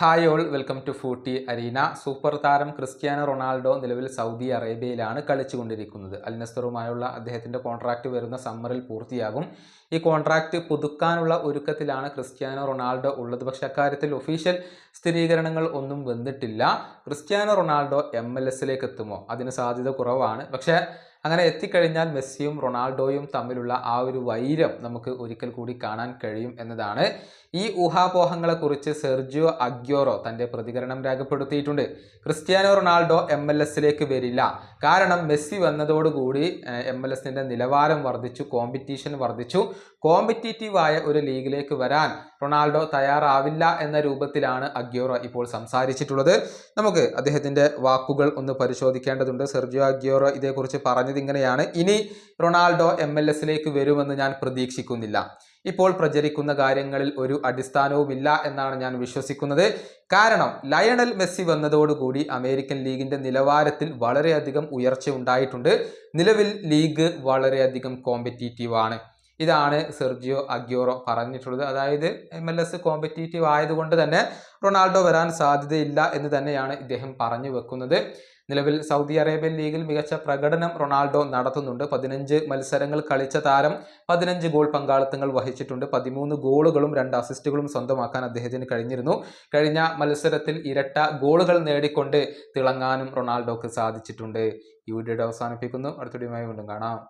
Hi all welcome to Footy Arena super താരം Cristiano Ronaldo നിലവിൽ Saudi അറേബ്യയിലാണ് കളിച്ചുകൊണ്ടിരിക്കുന്നത്. അൽ നസ്തറുമായുള്ള അദ്ദേഹത്തിന്റെ കോൺട്രാക്റ്റ് വരുന്ന സമ്മറിൽ പൂർത്തിയാകും. ഈ കോൺട്രാക്റ്റ് പുതുക്കാനുള്ള ഒരുക്കത്തിലാണ് ക്രിസ്ത്യാനോ റൊണാൾഡോ ഉള്ളത്. പക്ഷേ അക്കാര്യത്തിൽ ഒഫീഷ്യൽ സ്ഥിരീകരണങ്ങൾ ഒന്നും വന്നിട്ടില്ല. ക്രിസ്ത്യാനോ റൊണാൾഡോ എം എൽ എസിലേക്ക് എത്തുമോ? അതിന് സാധ്യത കുറവാണ്. പക്ഷേ അങ്ങനെ എത്തിക്കഴിഞ്ഞാൽ മെസ്സിയും റൊണാൾഡോയും തമ്മിലുള്ള ആ ഒരു വൈരം നമുക്ക് ഒരിക്കൽ കൂടി കാണാൻ കഴിയും എന്നതാണ്. ഈ ഊഹാപോഹങ്ങളെക്കുറിച്ച് സെർജിയോ അഗ്യോറോ തന്റെ പ്രതികരണം രേഖപ്പെടുത്തിയിട്ടുണ്ട്. ക്രിസ്ത്യാനോ റൊണാൾഡോ എം എൽ എസിലേക്ക് വരില്ല. കാരണം മെസ്സി വന്നതോടുകൂടി എം എൽ എസിന്റെ നിലവാരം വർദ്ധിച്ചു കോമ്പറ്റീഷൻ വർദ്ധിച്ചു. കോമ്പറ്റീറ്റീവായ ഒരു ലീഗിലേക്ക് വരാൻ റൊണാൾഡോ തയ്യാറാവില്ല എന്ന രൂപത്തിലാണ് അഗ്യോറോ ഇപ്പോൾ സംസാരിച്ചിട്ടുള്ളത്. നമുക്ക് അദ്ദേഹത്തിന്റെ വാക്കുകൾ ഒന്ന് പരിശോധിക്കേണ്ടതുണ്ട്. സെർജിയോ അഗ്യോറോ ഇതേക്കുറിച്ച് പറഞ്ഞത് ഇങ്ങനെയാണ് ഇനി റൊണാൾഡോ എം എൽ എസിലേക്ക് വരുമെന്ന് ഞാൻ പ്രതീക്ഷിക്കുന്നില്ല. ഇപ്പോൾ പ്രചരിക്കുന്ന കാര്യങ്ങളിൽ ഒരു അടിസ്ഥാനവുമില്ല എന്നാണ് ഞാൻ വിശ്വസിക്കുന്നത്. കാരണം ലയണൽ മെസ്സി വന്നതോടുകൂടി അമേരിക്കൻ ലീഗിന്റെ നിലവാരത്തിൽ വളരെയധികം ഉയർച്ച ഉണ്ടായിട്ടുണ്ട് നിലവിൽ ലീഗ് വളരെയധികം കോമ്പറ്റീറ്റീവ് ആണ്. ഇതാണ് സെർജിയോ അഗ്യോറോ പറഞ്ഞിട്ടുള്ളത്. അതായത് എം എൽ എസ് കോമ്പറ്റീറ്റീവ് ആയതുകൊണ്ട് തന്നെ റൊണാൾഡോ വരാൻ സാധ്യതയില്ല എന്ന് തന്നെയാണ് ഇദ്ദേഹം പറഞ്ഞു വെക്കുന്നത്. നിലവിൽ സൗദി അറേബ്യൻ ലീഗിൽ മികച്ച പ്രകടനം റൊണാൾഡോ നടത്തുന്നുണ്ട്. പതിനഞ്ച് മത്സരങ്ങൾ കളിച്ച താരം പതിനഞ്ച് ഗോൾ പങ്കാളിത്തങ്ങൾ വഹിച്ചിട്ടുണ്ട്. പതിമൂന്ന് ഗോളുകളും രണ്ട് അസിസ്റ്റുകളും സ്വന്തമാക്കാൻ അദ്ദേഹത്തിന് കഴിഞ്ഞിരുന്നു. കഴിഞ്ഞ മത്സരത്തിൽ ഇരട്ട ഗോളുകൾ നേടിക്കൊണ്ട് തിളങ്ങാനും റൊണാൾഡോക്ക് സാധിച്ചിട്ടുണ്ട്. ഈ വീഡിയോയുടെ അവസാനിപ്പിക്കുന്നു. അടുത്ത വീഡിയോയുമായി വീണ്ടും കാണാം.